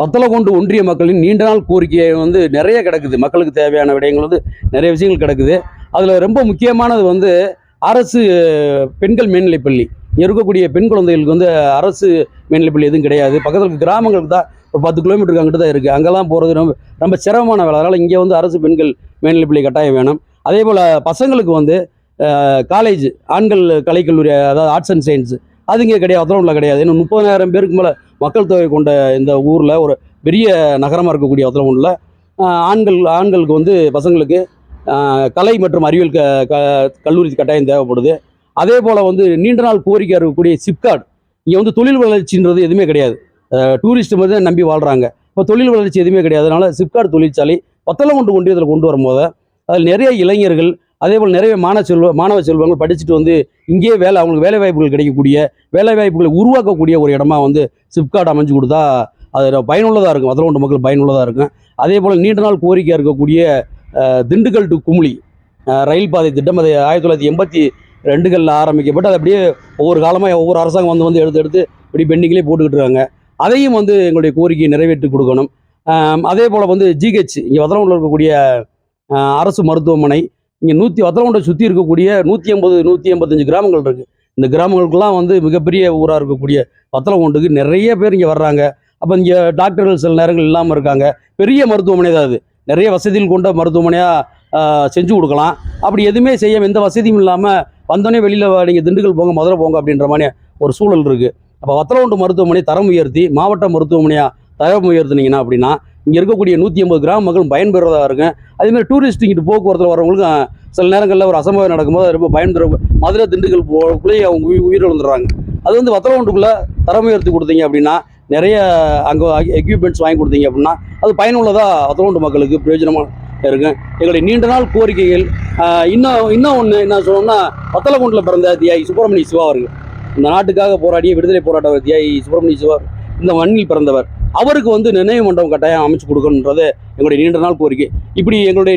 வத்தலகுண்டு ஒன்றிய மக்களின் நீண்ட நாள் கோரிக்கை வந்து நிறைய கிடக்குது. மக்களுக்கு தேவையான விடயங்கள் வந்து நிறைய விஷயங்கள் கிடக்குது. அதில் ரொம்ப முக்கியமானது வந்து அரசு பெண்கள் மேல்நிலைப்பள்ளி இங்கே இருக்கக்கூடிய பெண் குழந்தைகளுக்கு வந்து அரசு மேல்நிலைப்பள்ளி எதுவும் கிடையாது. பக்கத்தில் கிராமங்களுக்கு தான் ஒரு பத்து கிலோமீட்டருக்கு அங்கிட்டு தான் இருக்குது அங்கெல்லாம் போகிறது ரொம்ப ரொம்ப சிரமமான வேலை. அதனால் இங்கே வந்து அரசு பெண்கள் மேல்நிலைப்பள்ளி கட்டாயம் வேணும். அதே போல் பசங்களுக்கு வந்து காலேஜ் ஆண்கள் கலைக்கல்லூரி அதாவது ஆர்ட்ஸ் அண்ட் சயின்ஸ் அது இங்கே கிடையாது வத்தலகுண்டில் கிடையாது. இன்னும் முப்பதாயிரம் பேருக்கு மேலே மக்கள் தொகை கொண்ட இந்த ஊரில் ஒரு பெரிய நகரமாக இருக்கக்கூடிய வத்தலகுண்டில் ஆண்கள் ஆண்களுக்கு வந்து பசங்களுக்கு கலை மற்றும் அறிவியல் க க கல்லூரி கட்டாயம் தேவைப்படுது. அதே போல் வந்து நீண்ட நாள் கோரிக்கை இருக்கக்கூடிய சிப்காட் இங்கே வந்து தொழில் வளர்ச்சின்றது எதுவுமே கிடையாது. டூரிஸ்ட் மட்டும் தான் நம்பி வாழ்கிறாங்க இப்போ தொழில் வளர்ச்சி எதுவுமே கிடையாது அதனால் சிப்காட் தொழிற்சாலை வத்தலகுண்டு ஒன்றியத்தில் கொண்டு வரும்போது அதில் நிறைய இளைஞர்கள் அதே போல் நிறைய மாணவ செல்வ மாணவ செல்வங்கள் படிச்சுட்டு வந்து இங்கேயே வேலை அவங்களுக்கு வேலை வாய்ப்புகள் கிடைக்கக்கூடிய வேலை வாய்ப்புகளை உருவாக்கக்கூடிய ஒரு இடமா வந்து சிப்காட் அமைஞ்சு கொடுத்தா அது பயனுள்ளதாக இருக்கும். வத்தலகுண்டு மக்கள் பயனுள்ளதாக இருக்கும். அதே போல் நீண்ட நாள் கோரிக்கையாக இருக்கக்கூடிய திண்டுக்கல் டு குமுளி ரயில் பாதை திட்டம். அது ஆயிரத்தி தொள்ளாயிரத்தி எண்பத்தி ரெண்டுகளில் ஆரம்பிக்கப்பட்டு அது அப்படியே ஒவ்வொரு காலமாக ஒவ்வொரு அரசாங்கம் வந்து வந்து எடுத்து எடுத்து இப்படி பெண்டிங்லேயே போட்டுக்கிட்டு இருக்காங்க. அதையும் வந்து எங்களுடைய கோரிக்கையை நிறைவேற்றி கொடுக்கணும். அதே போல் வந்து ஜிஹெச் இங்கே வதரவுல இருக்கக்கூடிய அரசு மருத்துவமனை இங்கே நூற்றி வத்தலகுண்டை சுற்றி இருக்கக்கூடிய நூற்றி ஐம்பது நூற்றி ஐம்பத்தஞ்சு கிராமங்கள் இருக்குது இந்த கிராமங்களுக்கெல்லாம் வந்து மிகப்பெரிய ஊராக இருக்கக்கூடிய வத்தலகுண்டுக்கு நிறைய பேர் இங்கே வர்றாங்க. அப்போ இங்கே டாக்டர்கள் சில நேரங்கள் இல்லாமல் இருக்காங்க. பெரிய மருத்துவமனை தான் அது. நிறைய வசதிகள் கொண்ட மருத்துவமனையாக செஞ்சு கொடுக்கலாம். அப்படி எதுவுமே செய்ய எந்த வசதியும் இல்லாமல் வந்தோடனே வெளியில் நீங்கள் திண்டுக்கல் போங்க மதுரை போங்க அப்படின்ற மாதிரி ஒரு சூழல் இருக்குது அப்போ வத்தலகுண்டு மருத்துவமனை தரம் உயர்த்தி மாவட்ட மருத்துவமனையாக தரம் உயர்த்தினீங்கன்னா அப்படின்னா இங்கே இருக்கக்கூடிய நூற்றி ஐம்பது கிராம மக்களும் பயன்பெறதா இருக்கும் அதேமாதிரி டூரிஸ்ட் இங்கிட்டு போக்குவரத்தில் வரவங்களுக்கு சில நேரங்களில் ஒரு அசம்பவம் நடக்கும்போது ரொம்ப பயன்பெற மதுரை திண்டுக்கல் போக்குள்ளேயே அவங்க உயிர் உயிரிழந்துடுறாங்க. அது வந்து வத்தலகுண்டுக்குள்ளே தரம் உயர்த்தி கொடுத்தீங்க அப்படின்னா நிறைய அங்கே எக்யூப்மெண்ட்ஸ் வாங்கி கொடுத்தீங்க அப்படின்னா அது பயனுள்ளதாக வத்தலகுண்டு மக்களுக்கு பிரயோஜனமாக இருக்கும். எங்களுடைய நீண்ட நாள் கோரிக்கைகள் இன்னும் இன்னும் ஒன்று என்ன சொல்லணும்னா வத்தலகுண்டில் பிறந்த தியாகி சுப்பிரமணிய சிவா அவர்கள். இந்த நாட்டுக்காக போராடிய விடுதலை போராட்ட தியாகி சுப்பிரமணிய சிவா இந்த மண்ணில் பிறந்தவர். அவருக்கு வந்து நினைவு மண்டபம் கட்டாயம் அமைச்சு கொடுக்கணுன்றது எங்களுடைய நீண்ட நாள் கோரிக்கை. இப்படி எங்களுடைய